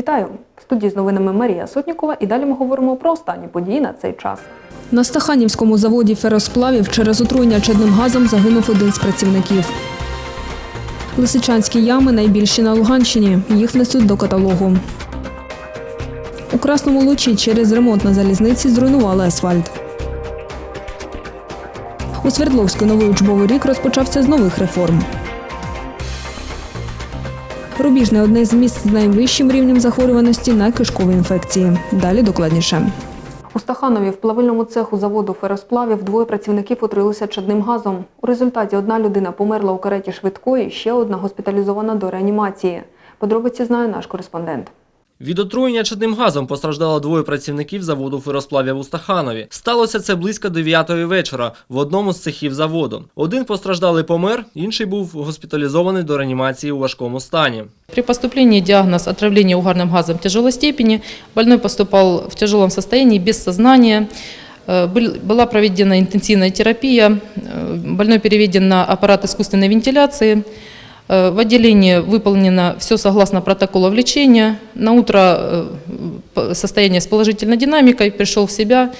Вітаю! В студії з новинами Марія Сотнікова і далі ми говоримо про останні події на цей час. На Стаханівському заводі феросплавів через отруєння чадним газом загинув один з працівників. Лисичанські ями найбільші на Луганщині. Їх внесуть до каталогу. У Красному Лучі через ремонт на залізниці зруйнували асфальт. У Свердловську новий учбовий рік розпочався з нових реформ. Рубіжне одне з міст з найвищим рівнем захворюваності на кишкові інфекції. Далі докладніше. У Стаханові в плавильному цеху заводу феросплавів двоє працівників отрилися чадним газом. У результаті одна людина померла у кареті швидкої, ще одна госпіталізована до реанімації. Подробиці знає наш кореспондент. Від отруєння чадним газом постраждало двоє працівників заводу феросплавів у Стаханові. Сталося це близько 9-ї вечора в одному з цехів заводу. Один постраждалий помер, інший був госпіталізований до реанімації у важкому стані. При поступлении диагноз отравление угарным газом тяжелой степени. Больной поступал в тяжелом состоянии, без сознания. Э, был- Была проведена интенсивная терапия. Э, Больной переведен на аппарат искусственной вентиляции. Э, В отделении выполнено все согласно протоколу лечения. На утро э, п- состояние с положительной динамикой, пришел в себя.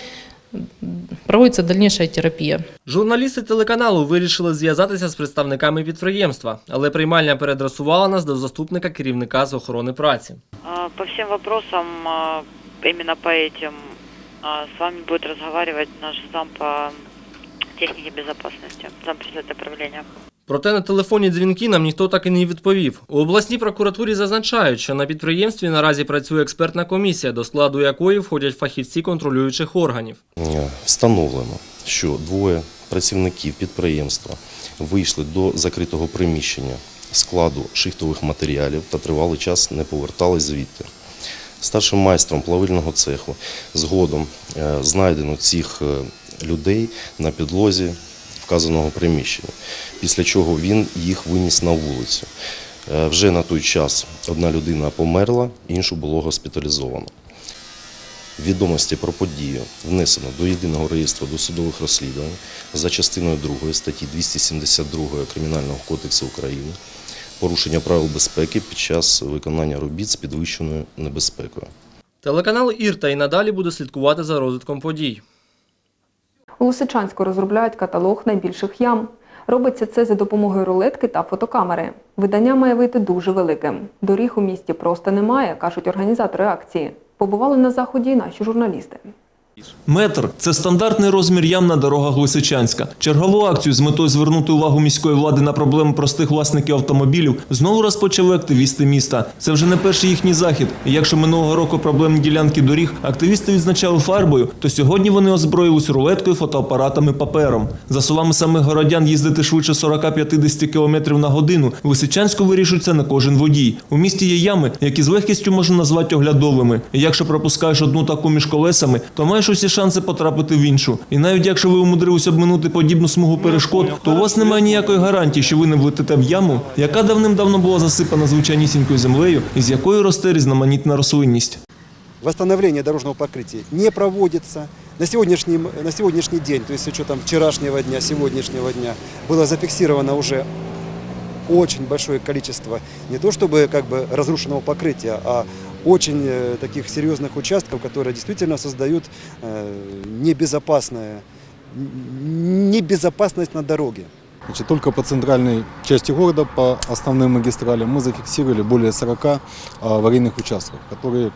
Проводится дальнейшая терапия. Журналісти телеканалу вирішили зв'язатися з представниками підприємства, але приймальня передресувала нас до заступника керівника з охорони праці. А, По всем вопросам, а, именно по этим, а, с вами будет разговаривать наш зам по технике безопасности, зампредседателя правления. Проте на телефонні дзвінки нам ніхто так і не відповів. У обласній прокуратурі зазначають, що на підприємстві наразі працює експертна комісія, до складу якої входять фахівці контролюючих органів. Е, Встановлено, що двоє працівників підприємства вийшли до закритого приміщення складу шихтових матеріалів та тривалий час не повертались звідти. Старшим майстром плавильного цеху згодом е, знайдено цих е, людей на підлозі вказаного приміщення, після чого він їх виніс на вулицю. Е, Вже на той час одна людина померла, іншу було госпіталізовано. Відомості про подію внесено до єдиного реєстру досудових розслідувань за частиною 2 статті 272 Кримінального кодексу України порушення правил безпеки під час виконання робіт з підвищеною небезпекою. Телеканал Ірта і надалі буде слідкувати за розвитком подій. Лисичанську розробляють каталог найбільших ям. Робиться це за допомогою рулетки та фотокамери. Видання має вийти дуже великим. Доріг у місті просто немає, кажуть організатори акції. Побували на заході і наші журналісти. Метр це стандартний розмір ям на дорогах Лисичанська. Чергову акцію з метою звернути увагу міської влади на проблеми простих власників автомобілів знову розпочали активісти міста. Це вже не перший їхній захід. І якщо минулого року проблемні ділянки доріг активісти відзначали фарбою, то сьогодні вони озброїлись рулеткою, фотоапаратами, папером. За словами самих городян, їздити швидше 40-50 км на годину в Лисичанську вирішується не кожен водій. У місті є ями, які з легкістю можна назвати оглядовими. І якщо пропускаєш одну таку між колесами, то маєш усі шанси потрапити в іншу. І навіть якщо ви умудрились обминути подібну смугу перешкод, то у вас немає ніякої гарантії, що ви не влетите в яму, яка давним-давно була засипана звичайнісінькою землею, і з якої росте різноманітна рослинність. восстановление дорожного покрытия не проводится. На сегодняшний, на сегодняшний день, то есть с учетом вчерашнего дня, сегодняшнего дня, было зафиксировано уже очень большое количество не то чтобы как бы разрушенного покрытия, а очень э, таких серьезных участков, которые действительно создают э, небезопасное, небезопасность на дороге. Значит, только по центральной части города, по основным магистралям, мы зафиксировали более 40 а, аварийных участков, которые, э,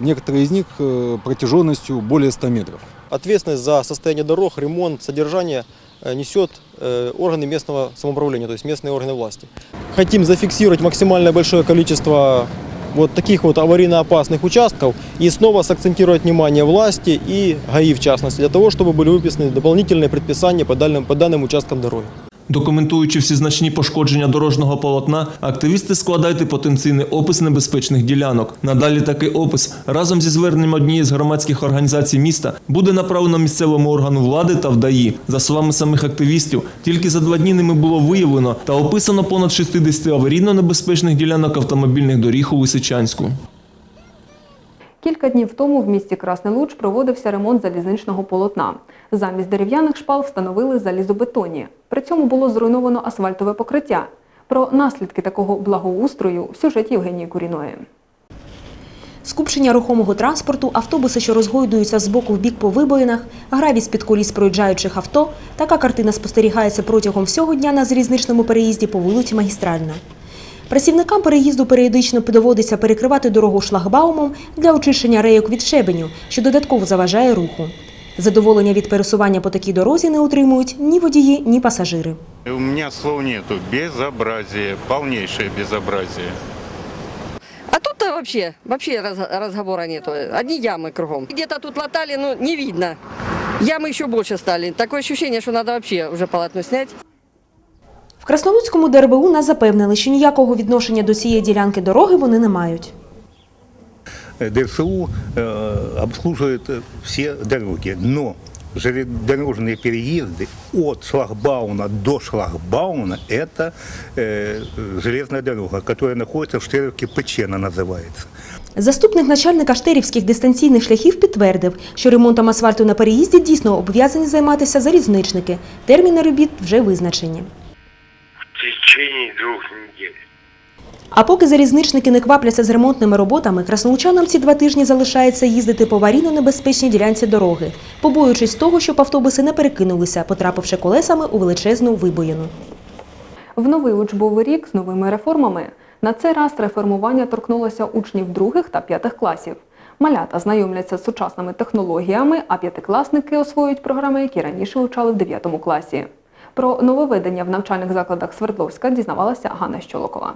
некоторые из них э, протяженностью более 100 метров. Ответственность за состояние дорог, ремонт, содержание э, несет э, органы местного самоуправления, то есть местные органы власти. Хотим зафиксировать максимально большое количество вот таких вот аварийно опасных участков и снова сакцентировать внимание власти и ГАИ в частности, для того, чтобы были выписаны дополнительные предписания по данным, по данным участкам дороги. Документуючи всі значні пошкодження дорожнього полотна, активісти складають потенційний опис небезпечних ділянок. Надалі такий опис разом зі зверненням однієї з громадських організацій міста буде направлено місцевому органу влади та ВДАІ. За словами самих активістів, тільки за два дні ними було виявлено та описано понад 60 аварійно небезпечних ділянок автомобільних доріг у Лисичанську. Кілька днів тому в місті Красний Луч проводився ремонт залізничного полотна. Замість дерев'яних шпал встановили залізобетонні. При цьому було зруйновано асфальтове покриття. Про наслідки такого благоустрою в сюжеті Євгенії Куріної. скупчення рухомого транспорту, автобуси, що розгойдуються з боку в бік по вибоїнах, граві з-під коліс проїжджаючих авто. Така картина спостерігається протягом всього дня на залізничному переїзді по вулиці Магістральна. Працівникам переїзду періодично доводиться перекривати дорогу шлагбаумом для очищення рейок від щебеню, що додатково заважає руху. Задоволення від пересування по такій дорозі не отримують ні водії, ні пасажири. У меня слов нету. Безобразие, полнейшее безобразие. А тут вообще, вообще раз- разговора нету. Одни ямы кругом. Где-то тут латали, но не видно. Ямы еще больше стали. Такое ощущение, что надо вообще уже полотно снять. В Краснолуцькому ДРБУ нас запевнили, що ніякого відношення до цієї ділянки дороги вони не мають. ДСУ э, обслуживает э, все дороги, но железнодорожные переезды от шлагбауна до шлагбауна – это э, железная дорога, которая находится в Штерловке Печена называется. Заступник начальника штирівських дистанційних шляхів підтвердив, що ремонтом асфальту на переїзді дійсно обов'язані займатися залізничники. Терміни робіт вже визначені. В течение двух недель. А поки залізничники не квапляться з ремонтними роботами, краснолучанам ці два тижні залишається їздити по аварійно-небезпечній ділянці дороги, побоюючись того, щоб автобуси не перекинулися, потрапивши колесами у величезну вибоїну. В новий учбовий рік з новими реформами. На цей раз реформування торкнулося учнів других та п'ятих класів. Малята знайомляться з сучасними технологіями, а п'ятикласники освоюють програми, які раніше вивчали в 9 класі. Про нововведення в навчальних закладах Свердловська дізнавалася Ганна Щолокова.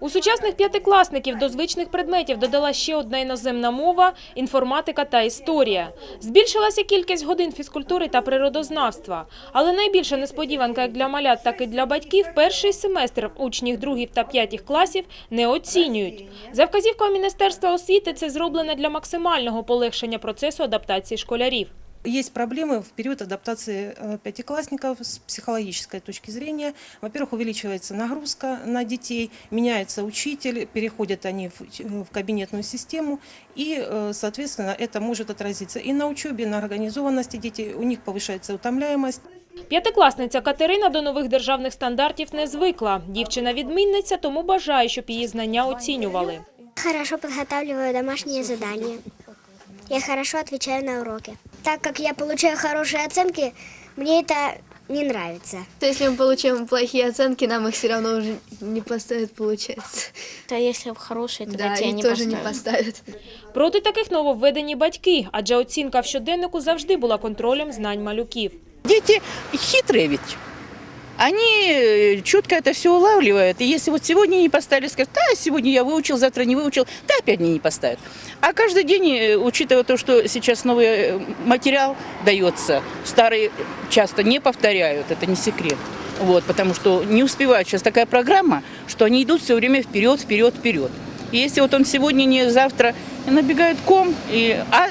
У сучасних п'ятикласників до звичних предметів додала ще одна іноземна мова – інформатика та історія. Збільшилася кількість годин фізкультури та природознавства. Але найбільша несподіванка як для малят, так і для батьків – перший семестр учнів других та п'ятих класів не оцінюють. За вказівкою Міністерства освіти це зроблено для максимального полегшення процесу адаптації школярів Есть проблемы в период адаптации э, пятиклассников с психологической точки зрения. Во-первых, увеличивается нагрузка на детей, меняется учитель, переходят они в, э, в кабинетную систему, и, э, соответственно, это может отразиться и на учебе, и на организованности детей, у них повышается утомляемость. П'ятикласниця Катерина до нових державних стандартів не звикла. Дівчина відмінниця, тому бажає, щоб її знання оцінювали. Хорошо подготавливаю домашние задания. Я хорошо отвечаю на уроки. Так как я получаю хорошие оценки, мне это не нравится. Если мы получаем плохие оценки, нам их все равно уже не поставят, получается. А если хорошие, Да, их тоже не поставят. Проти таких нововведені батьки, адже оцінка в щоденнику завжди була контролем знань малюків. Дети хитрые ведь. Они э, четко это все улавливают. И если вот сегодня не поставили, скажут, да, сегодня я выучил, завтра не выучил, да, опять мне не поставят. А каждый день, э, учитывая то, что сейчас новый э, материал дается, старый часто не повторяют, это не секрет. Вот, потому что не успевают. Сейчас такая программа, что они идут все время вперед, вперед, вперед. И если вот он сегодня не завтра, набегает ком, и, а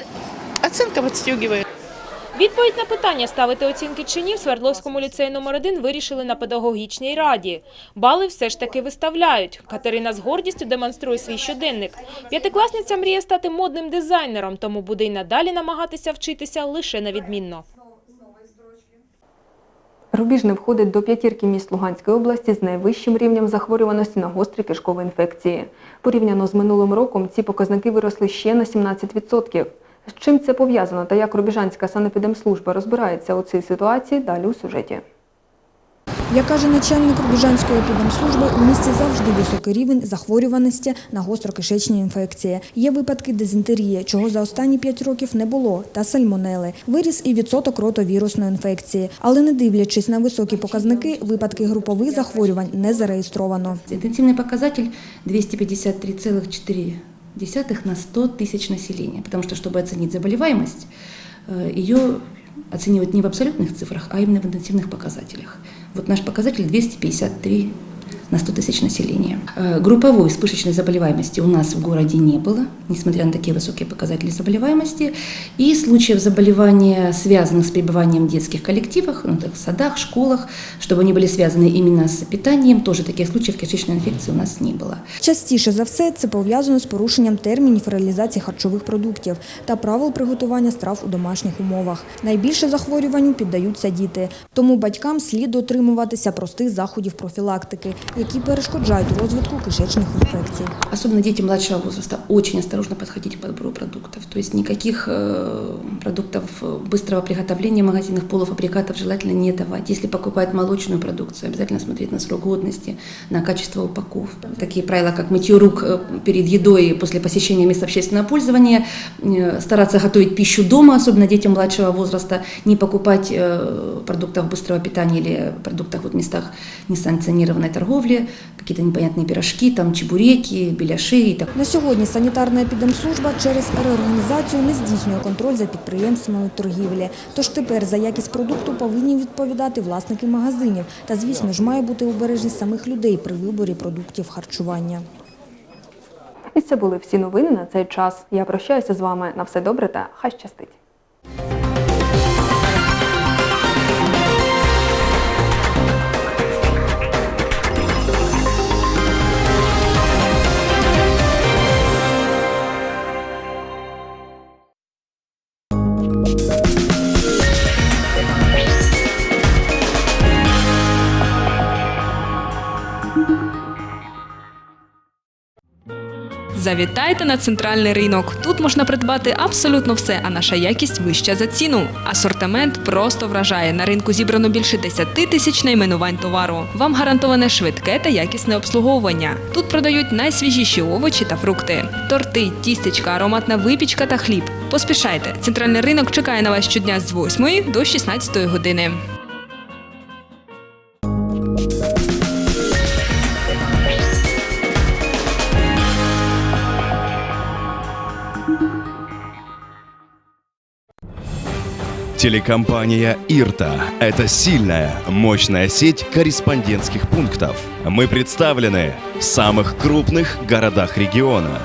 оценка подстегивает. Відповідь на питання, ставити оцінки чи ні в Свердловському ліцеї номер 1 вирішили на педагогічній раді. Бали все ж таки виставляють. Катерина з гордістю демонструє свій щоденник. П'ятикласниця мріє стати модним дизайнером, тому буде й надалі намагатися вчитися лише на відмінно. Рубіжне входить до п'ятірки міст Луганської області з найвищим рівнем захворюваності на гострі кишкові інфекції. Порівняно з минулим роком ці показники виросли ще на 17%. З чим це пов'язано та як Рубіжанська санепідемслужба розбирається у цій ситуації, далі у сюжеті. Як каже начальник Рубіжанської епідемслужби, у місті завжди високий рівень захворюваності на гострокишечні інфекції. Є випадки дизентерії, чого за останні 5 років не було, та сальмонели. Виріс і відсоток ротовірусної інфекції. Але не дивлячись на високі показники, випадки групових захворювань не зареєстровано. Интенсивный показатель 253,4 на 100 тысяч населения, потому что, чтобы оценить заболеваемость, э, ее оценивают не в абсолютных цифрах, а именно в интенсивных показателях. Вот наш показатель 253 на 100 тысяч населения. Э, Групповой вспышечной заболеваемости у нас в городе не было, несмотря на такие высокие показатели заболеваемости. И случаев заболевания, связанных с пребыванием в детских коллективах, ну, так, садах, школах, чтобы они были связаны именно с питанием, тоже таких случаев кишечной инфекции у нас не было. Частіше за все це пов'язано з порушенням термінів реалізації харчових продуктів та правил приготування страв у домашніх умовах. Найбільше захворюванню піддаються діти, тому батькам слід дотримуватися простих заходів профілактики. які перешкоджають розвитку кишечних інфекцій. Особенно дети младшего возраста очень осторожно подходить к подбору продуктов. То есть никаких э, продуктов быстрого приготовления магазинных полуфабрикатов желательно не давать. Если покупают молочную продукцию, обязательно смотреть на срок годности, на качество упаковки. Такие правила, как мытье рук э, перед едой и после посещения мест общественного пользования, э, стараться готовить пищу дома, особенно детям младшего возраста, не покупать э, продуктов быстрого питания или продуктов вот в местах несанкционированной торговли, какие-то непонятные пирожки, там чебуреки, беляши и так. На сьогодні санітарна епідемслужба через реорганізацію не здійснює контроль за підприємствами торгівлі. Тож тепер за якість продукту повинні відповідати власники магазинів. Та, звісно ж, має бути обережність самих людей при виборі продуктів харчування. І це були всі новини на цей час. Я прощаюся з вами на все добре та хай щастить. Завітайте на центральний ринок. Тут можна придбати абсолютно все, а наша якість вища за ціну. Асортимент просто вражає. На ринку зібрано більше 10 тисяч найменувань товару. Вам гарантоване швидке та якісне обслуговування. Тут продають найсвіжіші овочі та фрукти, торти, тістечка, ароматна випічка та хліб. Поспішайте! Центральний ринок чекає на вас щодня з 8 до 16 години. Телекомпания «Ирта» — это сильная, мощная сеть корреспондентских пунктов. Мы представлены в самых крупных городах региона.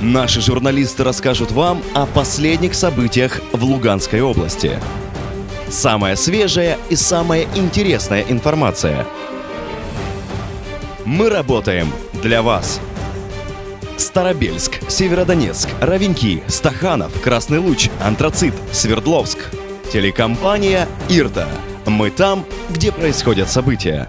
Наши журналисты расскажут вам о последних событиях в Луганской области. Самая свежая и самая интересная информация. Мы работаем для вас. Старобельск, Северодонецк, Равенки, Стаханов, Красный Луч, Антрацит, Свердловск. Телекомпания «Ирта». Мы там, где происходят события.